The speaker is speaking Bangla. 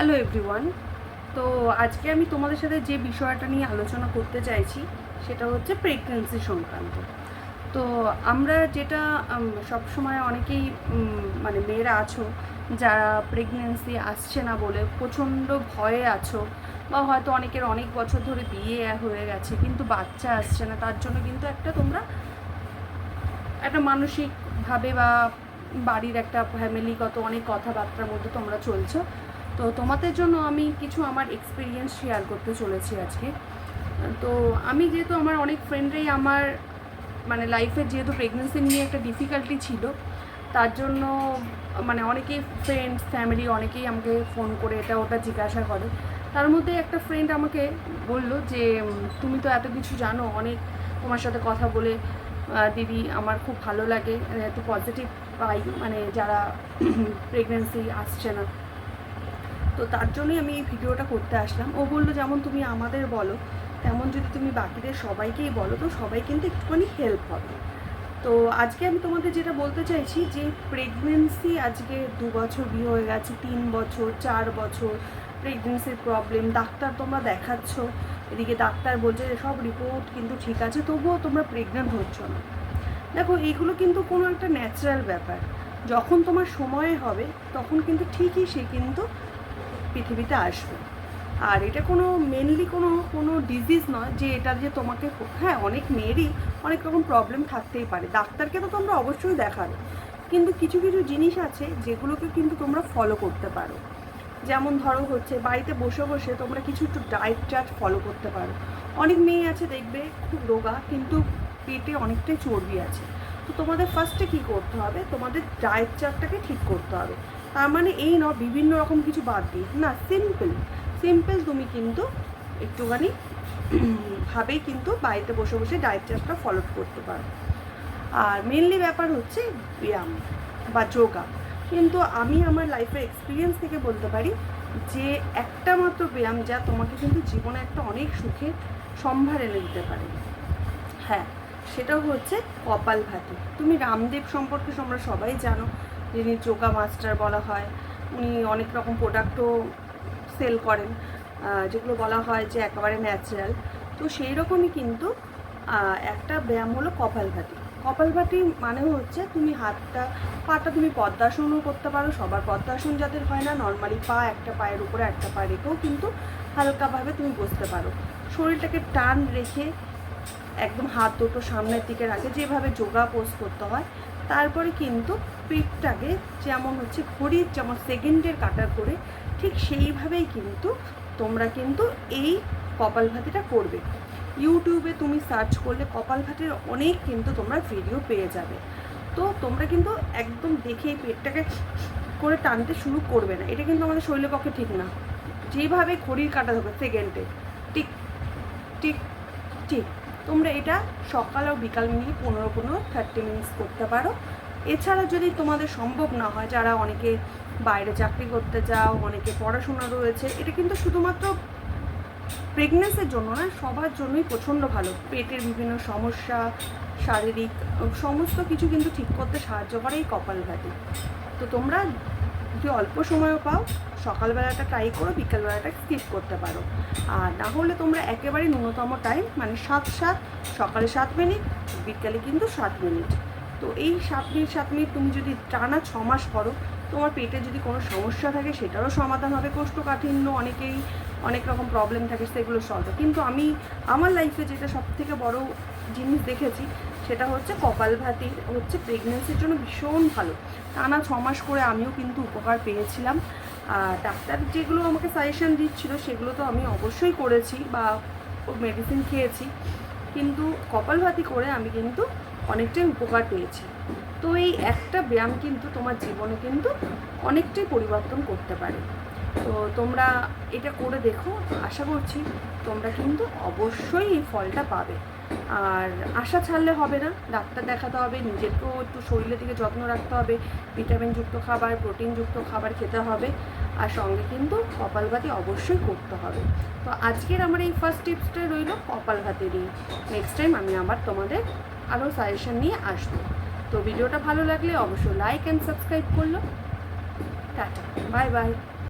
হ্যালো এভরিওয়ান তো আজকে আমি তোমাদের সাথে যে বিষয়টা নিয়ে আলোচনা করতে চাইছি, সেটা হচ্ছে প্রেগনেন্সি সংক্রান্ত। তো আমরা যেটা সব সময় অনেকেই মানে মেয়েরা আছো, যারা প্রেগনেন্সি আসছে না বলে প্রচণ্ড ভয়ে আছো, বা হয়তো অনেকের অনেক বছর ধরে বিয়ে হয়ে গেছে, কিন্তু বাচ্চা আসছে না, তার জন্য কিন্তু একটা তোমরা একটা মানসিকভাবে বা বাড়ির একটা ফ্যামিলিগত অনেক কথাবার্তার মধ্যে তোমরা চলছো। তো তোমাদের জন্য আমি কিছু আমার এক্সপিরিয়েন্স শেয়ার করতে চলেছি আজকে। তো আমি যেহেতু আমার অনেক ফ্রেন্ডরাই আমার মানে লাইফে যেহেতু প্রেগনেন্সি নিয়ে একটা ডিফিকাল্টি ছিল, তার জন্য মানে অনেকেই ফ্রেন্ডস ফ্যামিলি অনেকেই আমাকে ফোন করে এটা ওটা জিজ্ঞাসা করে। তার মধ্যে একটা ফ্রেন্ড আমাকে বলল যে, তুমি তো এত কিছু জানো, অনেক তোমার সাথে কথা বলে দিদি আমার খুব ভালো লাগে, এত পজিটিভ পাই মানে যারা প্রেগনেন্সি আসছে না। তো তার জন্যই আমি এই ভিডিওটা করতে আসলাম। ও বলল, যেমন তুমি আমাদের বলো, তেমন যদি তুমি বাকিদের সবাইকেই বলো, তো সবাই কিন্তু একটুখানি হেল্প হবে। তো আজকে আমি তোমাদের যেটা বলতে চাইছি যে প্রেগনেন্সি আজকে দু বছর বিয়ে হয়ে গেছে, তিন বছর, চার বছর প্রেগনেন্সির প্রবলেম ডাক্তার তোমরা দেখাচ্ছ, এদিকে ডাক্তার বলছে যে সব রিপোর্ট কিন্তু ঠিক আছে, তবুও তোমরা প্রেগনেন্ট হচ্ছ না। দেখো এইগুলো কিন্তু কোনো একটা ন্যাচারাল ব্যাপার। যখন তোমার সময় হবে, তখন কিন্তু ঠিকই সে কিন্তু পৃথিবীতে আসবে। আর এটা কোনো মেনলি কোনো কোনো ডিজিজ নয় যে এটা যে তোমাকে হ্যাঁ অনেক মেয়েরই অনেক রকম প্রবলেম থাকতেই পারে। ডাক্তারকে তো তোমরা অবশ্যই দেখাবে। কিন্তু কিছু কিছু জিনিস আছে যেগুলোকে কিন্তু তোমরা ফলো করতে পারো। যেমন ধরো হচ্ছে বাড়িতে বসে বসে তোমরা কিছু একটু ডায়েট চার্ট ফলো করতে পারো। অনেক মেয়ে আছে দেখবে খুব রোগা, কিন্তু পেটে অনেকটাই চর্বি আছে। তো তোমাদের ফার্স্টে কী করতে হবে? তোমাদের ডায়েট চার্টটাকে ঠিক করতে হবে। তার মানে এই ন, বিভিন্ন রকম কিছু বাদ দিয়ে না সিম্পল সিম্পল তুমি কিন্তু একটুখানি ভাবেই কিন্তু বাড়িতে বসে বসে ডায়েট চার্টটা ফলো করতে পারো। আর মেনলি ব্যাপার হচ্ছে ব্যায়াম বা যোগা। কিন্তু আমি আমার লাইফের এক্সপিরিয়েন্স থেকে বলতে পারি যে একটা মাত্র ব্যায়াম যা তোমাকে কিন্তু জীবনে একটা অনেক সুখে সম্ভার এনে দিতে পারে। হ্যাঁ সেটা হচ্ছে কপাল ভাতি। তুমি রামদেব সম্পর্কে তোমরা সবাই জানো। যিনি যোগা মাস্টার বলা হয়, উনি অনেক রকম প্রোডাক্টও সেল করেন যেগুলো বলা হয় যে একেবারে ন্যাচারাল তো সেই রকমই কিন্তু একটা ব্যায়াম হলো কপালভাতি। কপালভাতি মানে হচ্ছে তুমি হাতটা, পাটা তুমি পদ্মাসনও করতে পারো, সবার পদ্মাসন যাদের হয় না নর্মালি পা একটা পায়ের উপরে একটা পা রেখেও কিন্তু হালকাভাবে তুমি বসতে পারো। শরীরটাকে টান রেখে একদম হাত দুটো সামনের দিকে রাখে, যেভাবে যোগা পোজ করতে হয় তারপরে কিন্তু পিঠটাকে যেমন হচ্ছে ঘড়ির যেমন সেকেন্ডের কাটা করে, ঠিক সেইভাবেই কিন্তু তোমরা কিন্তু এই কপালভাতিটা করবে। ইউটিউবে তুমি সার্চ করলে কপাল কপালভাতির অনেক কিন্তু তোমরা ভিডিও পেয়ে যাবে। তো তোমরা কিন্তু একদম দেখে পেটটাকে করে টানতে শুরু করবে না। এটা কিন্তু আমাদের শরীরের পক্ষে ঠিক না। যেভাবে ঘড়ির কাটা থাকবে সেকেন্ডে টিক টিক ঠিক। তোমরা এটা সকাল ও বিকাল মিলিয়ে পনেরো পনেরো থার্টি মিনিটস করতে পারো। এছাড়া যদি তোমাদের সম্ভব না হয়, যারা অনেকে বাইরে চাকরি করতে যাও অনেকে পড়াশোনা রয়েছে, এটা কিন্তু শুধুমাত্র প্রেগনেন্সির জন্য না, সবার জন্যই প্রচণ্ড ভালো। পেটের বিভিন্ন সমস্যা, শারীরিক, সমস্ত কিছু কিন্তু ঠিক করতে সাহায্য করে এই কপালভাতি তো তোমরা যদি অল্প সময়ও পাও, সকালবেলাটা ট্রাই করো, বিকালবেলাটা স্কিপ করতে পারো। আর না হলে তোমরা একেবারে ন্যূনতম টাইম মানে সাত সাত, সকালে সাত মিনিট বিকালে কিন্তু সাত মিনিট তো এই সাত মিনিট সাত মিনিট তুমি যদি টানা ছ মাস করো, তোমার পেটে যদি কোনো সমস্যা থাকে, সেটারও সমাধান হবে। কোষ্ঠকাঠিন্য অনেকেই অনেক রকম প্রবলেম থাকে, সেগুলো সলভ কিন্তু আমি, আমার লাইফে যেটা সব থেকে বড় জিনিস দেখেছি, সেটা হচ্ছে কপালভাতি হচ্ছে প্রেগনেন্সির জন্য ভীষণ ভালো। টানা ছ মাস করে আমিও কিন্তু উপকার পেয়েছিলাম। ডাক্তার যেগুলো আমাকে সাজেশন দিচ্ছিল, সেগুলো তো আমি অবশ্যই করেছি বা মেডিসিন খেয়েছি। কিন্তু কপালভাতি করে আমি কিন্তু অনেকটাই উপকার পেয়েছি। তো এই একটা ব্যায়াম কিন্তু তোমার জীবনে কিন্তু অনেকটাই পরিবর্তন করতে পারে। তো তোমরা এটা করে দেখো, আশা করছি তোমরা কিন্তু অবশ্যই এই ফলটা পাবে। আর আশা ছাড়লে হবে না, ডাক্তার দেখাতে হবে, নিজেকেও একটু শরীরের দিকে যত্ন রাখতে হবে ভিটামিনযুক্ত খাবার প্রোটিনযুক্ত খাবার খেতে হবে, আর সঙ্গে কিন্তু কপালভাতি অবশ্যই করতে হবে। তো আজকের আমার এই ফার্স্ট টিপসটা রইল কপালভাতিরই নেক্সট টাইম আমি আবার তোমাদের আরও সাজেশন নিয়ে আসব। তো ভিডিওটা ভালো লাগলে অবশ্যই লাইক অ্যান্ড সাবস্ক্রাইব করল। Tata bye bye